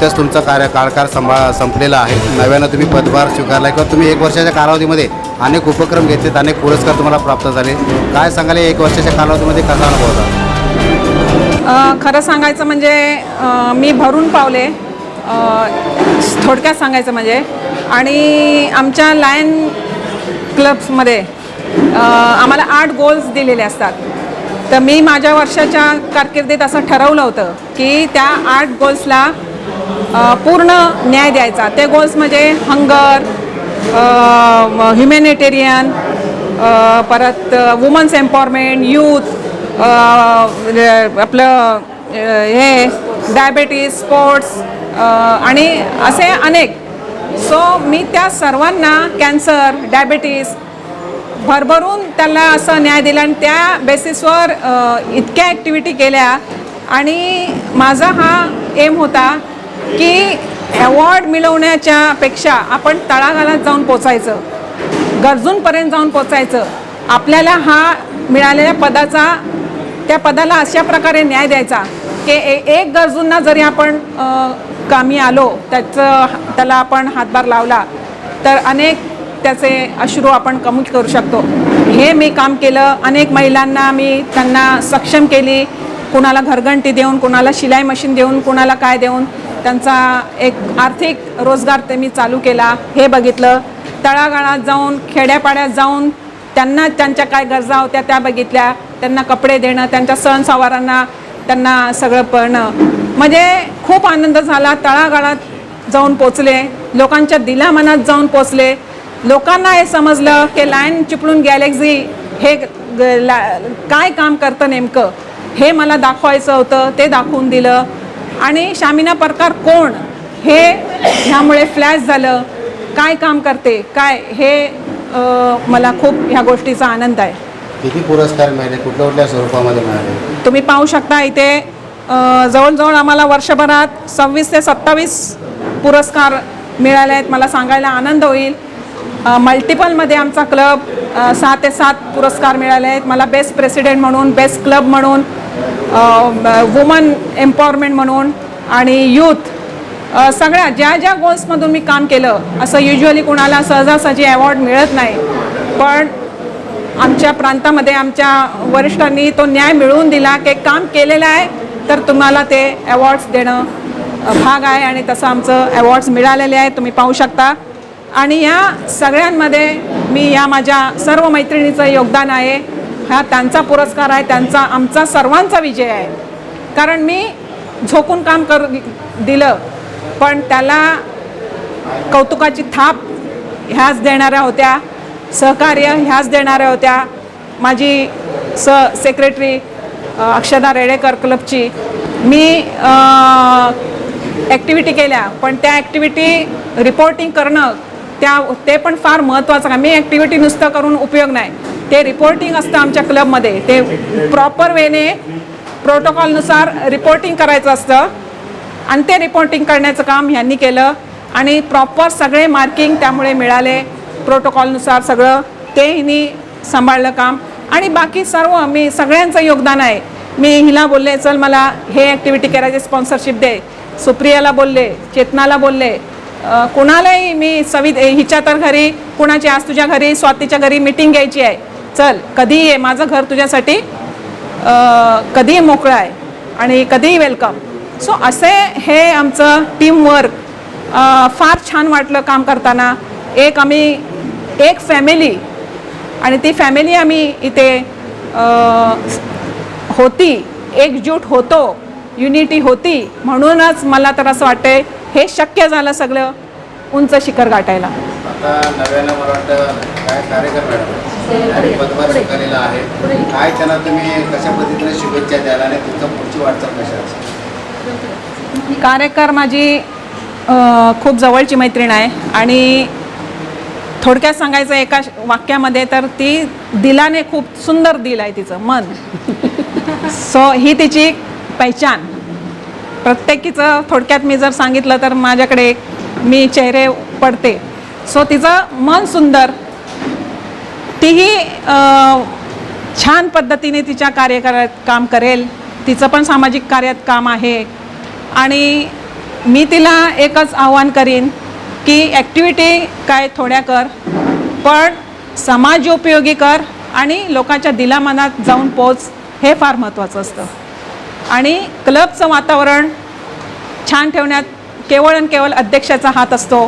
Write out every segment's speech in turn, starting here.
नुकत्याच तुमचा कार्य काळकार सांभाळ संपलेला आहे. नव्यानं तुम्ही पदभार स्वीकारला किंवा तुम्ही एक वर्षाच्या कालावधीमध्ये अनेक उपक्रम घेतलेत अनेक पुरस्कार तुम्हाला प्राप्त झाले. काय सांगाल एक वर्षाच्या कालावधीमध्ये कसा अनुभव होता? खरं सांगायचं म्हणजे मी भरून पावले. थोडक्यात सांगायचं म्हणजे आणि आमच्या लायन क्लब्समध्ये आम्हाला आठ गोल्स दिलेले असतात. तर मी माझ्या वर्षाच्या कारकिर्दीत असं ठरवलं होतं की त्या आठ गोल्सला पूर्ण न्याय द्यायचा. ते गोल्स म्हणजे हंगर ह्युमॅनिटेरियन परत वुमन्स एम्पॉवरमेंट यूथ आपलं हे डायबेटीज स्पोर्ट्स आणि असे अनेक. सो मी त्या सर्वांना कॅन्सर डायबेटीस भरभरून त्याला असं न्याय दिला आणि त्या बेसिसवर इतक्या ॲक्टिव्हिटी केल्या. आणि माझा हा एम होता की अवॉर्ड मिळवण्याच्या पेक्षा आपण तळागाळात जाऊन पोचायचं. गरजूंपर्यंत जाऊन पोचायचं. आपल्याला हा मिळालेल्या पदाचा त्या पदाला अशा प्रकारे न्याय द्यायचा की ए- एक गरजूंना जरी आपण कामी आलो त्याचं त्याला आपण हातभार लावला तर अनेक त्याचे अश्रू आपण कमी करू शकतो. हे मी काम केलं अनेक महिलांना मी त्यांना सक्षम केली. कुणाला घरघंटी देऊन कुणाला शिलाई मशीन देऊन कुणाला काय देऊन. त्यांचा एक आर्थिक रोजगार ते मी चालू केला. हे बघितलं. तळागाळात जाऊन खेड्यापाड्यात जाऊन त्यांना त्यांच्या काय गरजा होत्या त्या बघितल्या. त्यांना कपडे देणं त्यांच्या सण सवारांना त्यांना सगळं पळणं. म्हणजे खूप आनंद झाला. तळागाळात जाऊन पोचले. लोकांच्या दिलामनात जाऊन पोचले. लोकांना हे समजलं की लायन चिपळून गॅलेक्झी हे ग- काय काम करतं नेमकं? हे मला दाखवायचं होतं. ते दाखवून दिलं. आणि शामिना प्रकार कोण? हे ह्यामुळे फ्लॅश झालं. काय काम करते? काय? हे अ, मला खूप ह्या गोष्टीचा आनंद आहे. किती पुरस्कार मिळाले? कुठल्या कुठल्या स्वरूपामध्ये मिळाले? तुम्ही पाहू शकता इथे अ, जवळजवळ आम्हाला वर्षभरात सव्वीस ते सत्तावीस पुरस्कार मिळाले आहेत. मला सांगायला आनंद होईल. मल्टिपलमध्ये आमचा क्लब सहा ते सात पुरस्कार मिळाले आहेत. मला बेस्ट प्रेसिडेंट म्हणून बेस्ट क्लब म्हणून वुमन एम्पॉवरमेंट म्हणून आणि यूथ सगळ्या ज्या ज्या गोल्समधून मी काम केलं असं युजली कुणाला सहजासहजी अवॉर्ड मिळत नाही. पण आमच्या प्रांतामध्ये आमच्या वरिष्ठांनी तो न्याय मिळवून दिला की काम केलेलं आहे तर तुम्हाला ते अवॉर्ड्स देणं भाग आहे आणि तसं आमचं अवॉर्ड्स मिळालेले आहे तुम्ही पाहू शकता. आणि या सगळ्यांमध्ये मी या माझ्या सर्व मैत्रिणीचं योगदान आहे. हा त्यांचा पुरस्कार आहे त्यांचा आमचा सर्वांचा विजय आहे. कारण मी झोकून काम कर दिलं पण त्याला कौतुकाची थाप ह्याच देणाऱ्या होत्या सहकार्य ह्याच देणाऱ्या होत्या. माझी स सेक्रेटरी अक्षदा रेडेकर क्लबची मी ॲक्टिव्हिटी केल्या पण त्या ॲक्टिव्हिटी रिपोर्टिंग करणं त्या ते पण फार महत्त्वाचं का मी ॲक्टिव्हिटी नुसतं करून उपयोग नाही. ते रिपोर्टिंग असतं आमच्या क्लबमध्ये ते प्रॉपर वेने प्रोटोकॉलनुसार रिपोर्टिंग करायचं असतं. आणि ते रिपोर्टिंग करण्याचं काम ह्यांनी केलं. आणि प्रॉपर सगळे मार्किंग त्यामुळे मिळाले. प्रोटोकॉलनुसार सगळं. ते हिनी सांभाळलं काम. आणि बाकी सर्व मी सगळ्यांचं योगदान आहे. मी हिला बोलले चल मला हे ॲक्टिव्हिटी करायचे स्पॉन्सरशिप दे. सुप्रियाला बोलले चेतनाला बोलले कुणालाही मी सवि हिच्या तर घरी कुणाची आज तुझ्या घरी स्वातीच्या घरी मिटिंग घ्यायची आहे. चल कधीही ये माझं घर तुझ्यासाठी कधीही मोकळं आहे आणि कधीही वेलकम सो असे हे आमचं टीमवर्क फार छान वाटलं काम करताना. एक आम्ही एक फॅमिली आणि ती फॅमिली आम्ही इथे होती एकजूट होतो युनिटी होती म्हणूनच मला तर असं वाटते हे शक्य झालं सगळं उंच शिखर गाठायला. कार्यकर माझी खूप जवळची मैत्रीण आहे. आणि थोडक्यात सांगायचं एका वाक्यामध्ये तर ती दिलाने खूप सुंदर दिल आहे तिचं मन. सो ही तिची पहिचान. प्रत्येकीचं थोडक्यात मी जर सांगितलं तर माझ्याकडे मी चेहरे पडते. सो तिचं मन सुंदर तीही छान पद्धतीने तिच्या कार्य काम करेल. तिचं पण सामाजिक कार्यात काम आहे. आणि मी तिला एकच आव्हान करीन की ॲक्टिव्हिटी काय थोड्या कर पण समाज उपयोगी कर आणि लोकांच्या दिलामनात जाऊन पोच हे फार महत्त्वाचं असतं. आणि क्लबचं वातावरण छान ठेवण्यात केवळ आणि केवळ अध्यक्षाचा हात असतो.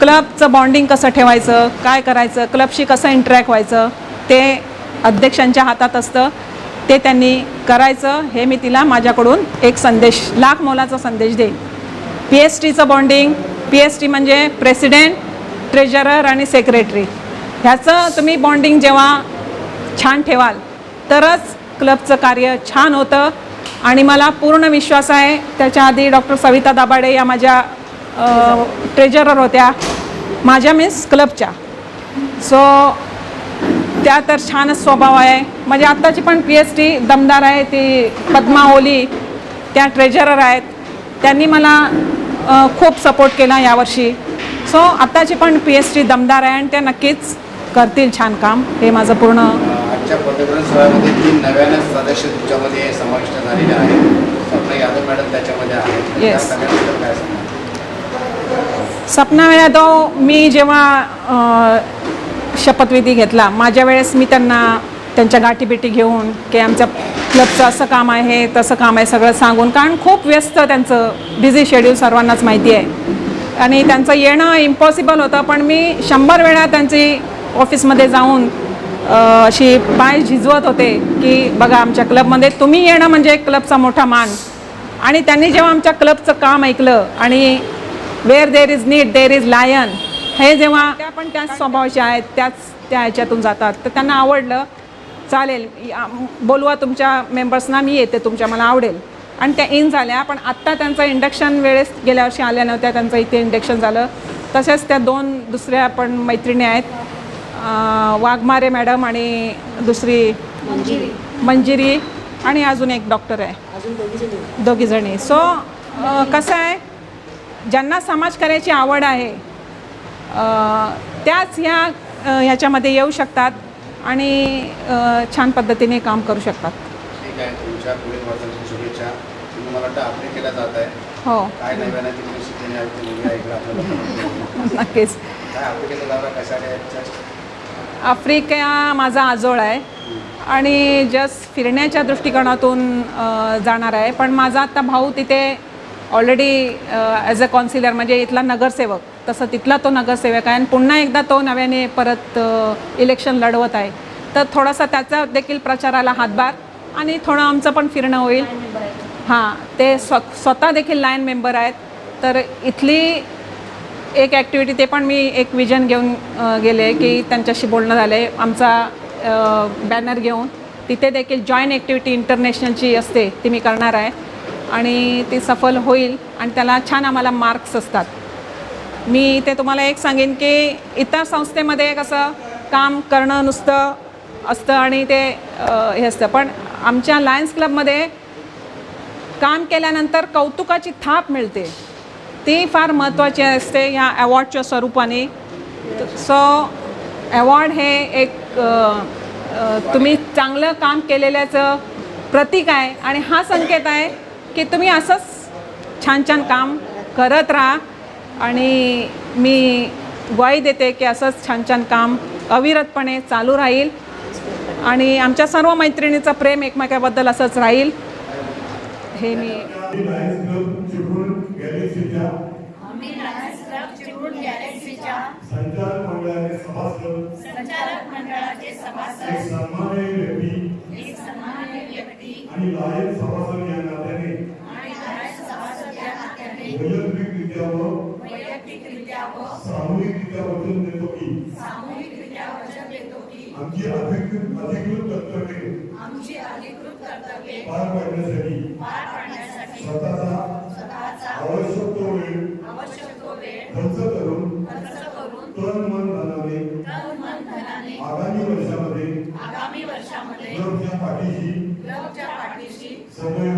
क्लबचं बॉन्डिंग कसं ठेवायचं काय करायचं क्लबशी कसं इंटरॅक्ट व्हायचं ते अध्यक्षांच्या हातात असतं. ते त्यांनी करायचं हे मी तिला माझ्याकडून एक संदेश लाख मोलाचा संदेश देईन. पी एस टीचं बॉन्डिंग पी एस टी म्हणजे प्रेसिडेंट ट्रेजरर आणि सेक्रेटरी. ह्याचं तुम्ही बॉन्डिंग जेव्हा छान ठेवाल तरच क्लबचं कार्य छान होतं. आणि मला पूर्ण विश्वास आहे त्याच्या आधी डॉक्टर सविता दाभाडे या माझ्या ट्रेजरर होत्या माझ्या मीन्स क्लबच्या सो त्या तर छानच स्वभाव आहे. म्हणजे आत्ताची पण पी एच डी दमदार आहे ती पद्मा ओली त्या ट्रेजरर आहेत. त्यांनी मला खूप सपोर्ट केला यावर्षी. सो आत्ताची पण पी एच डी दमदार आहे आणि त्या नक्कीच करतील छान काम. हे माझं पूर्ण आजच्या पदग्रहण सोहळ्यामध्ये तीन नव्याने सदस्य तुमच्यामध्ये समाविष्ट झालेले आहेत. स्वप्न यादव मॅडम त्याच्यामध्ये आहेत. त्या Yes. सगळ्यांबद्दल काय सांगा सपना यादव मी जेव्हा अ, शपथविधी घेतला माझ्या वेळेस मी त्यांना त्यांच्या गाठीबिटी घेऊन की आमच्या क्लबचं असं काम आहे तसं काम आहे सगळं सांगून कारण खूप व्यस्त त्यांचं बिझी शेड्यूल सर्वांनाच माहिती आहे. आणि त्यांचं येणं इम्पॉसिबल होतं पण मी शंभर वेळा त्यांची ऑफिसमध्ये जाऊन अशी पाय झिजवत होते की बघा आमच्या क्लबमध्ये तुम्ही येणं म्हणजे एक क्लबचा मोठा मान. आणि त्यांनी जेव्हा आमच्या क्लबचं काम ऐकलं आणि where there is need there is lion हे जेव्हा त्या पण त्याच स्वभावाच्या आहेत त्याच त्या ह्याच्यातून जातात. तर त्यांना आवडलं चालेल बोलवा तुमच्या मेंबर्सना मी येते तुमच्या मला आवडेल. आणि त्या इन झाल्या. पण आत्ता त्यांचं इंडक्शन वेळेस गेल्या वर्षी आल्या नव्हत्या त्यांचं इथे इंडक्शन झालं. तसेच त्या दोन दुसऱ्या पण मैत्रिणी आहेत वाघमारे मॅडम आणि दुसरी मंजिरी. आणि अजून एक डॉक्टर आहे. दोघीजणी सो कसं आहे ज्यांना समाजकार्याची आवड आहे अ, त्याच ह्या ह्याच्यामध्ये येऊ शकतात आणि छान पद्धतीने काम करू शकतात. हो. नक्कीच. आफ्रिका माझा आजोळ आहे. आणि जस्ट फिरण्याच्या दृष्टिकोनातून जाणार आहे. पण माझा आता भाऊ तिथे ऑलरेडी ॲज अ कॉन्सिलर म्हणजे इथला नगरसेवक तसं तिथला तो नगरसेवक आहे. आणि पुन्हा एकदा तो नव्याने परत इलेक्शन लढवत आहे. तर थोडासा त्याचा देखील प्रचाराला हातभार आणि थोडं आमचं पण फिरणं होईल. हां ते स्व स्वतः देखील लायन मेंबर आहेत. तर इथली एक ॲक्टिव्हिटी ते पण मी एक विजन घेऊन गेले की त्यांच्याशी बोलणं झालं आहे आमचा बॅनर घेऊन तिथे देखील जॉईंट ॲक्टिव्हिटी इंटरनॅशनलची असते ती मी करणार आहे. आणि ती सफल होईल आणि त्याला छान आम्हाला मार्क्स असतात. मी ते तुम्हाला एक सांगेन की इतर संस्थेमध्ये कसं काम करणं नुसतं असतं आणि ते हे असतं. पण आमच्या लायन्स क्लबमध्ये काम केल्यानंतर कौतुकाची थाप मिळते. ती फार महत्त्वाची असते या अवॉर्डच्या स्वरूपाने. सो अवॉर्ड हे एक तुम्ही चांगलं काम केलेल्याचं प्रतीक आहे. आणि हा संकेत आहे की तुम्ही असंच छान छान काम करत राहा. आणि मी ग्वाही देते की असंच छान छान काम अविरतपणे चालू राहील. आणि आमच्या सर्व मैत्रिणीचं प्रेम एकमेकाबद्दल असंच राहील. हे मी आम्ही लायन्स क्लब चिपळूण गॅलेक्सीच्या आम्ही लायन्स क्लब चिपळूण गॅलेक्सीच्या संचालक मंडळाचे सभासद संचालक मंडळाचे एक सन्माननीय व्यक्ती. एक सन्मान्य व्यक्ती. आणि लायन सभासद या नात्याने. आणि लायन्स सभासद या नात्याने. वैयक्तिकरित्या व सामूहिकरित्या वचन देतो की. आमची अधिकृत अधिकृत कर्तव्ये. पार पाडण्यासाठी. स्वतःचा आवश्यक तो वेळ. खर्च आगामी वर्षामध्ये आगामी वर्षामध्ये क्लबच्या पाठीशी क्लबच्या पाठीशी समय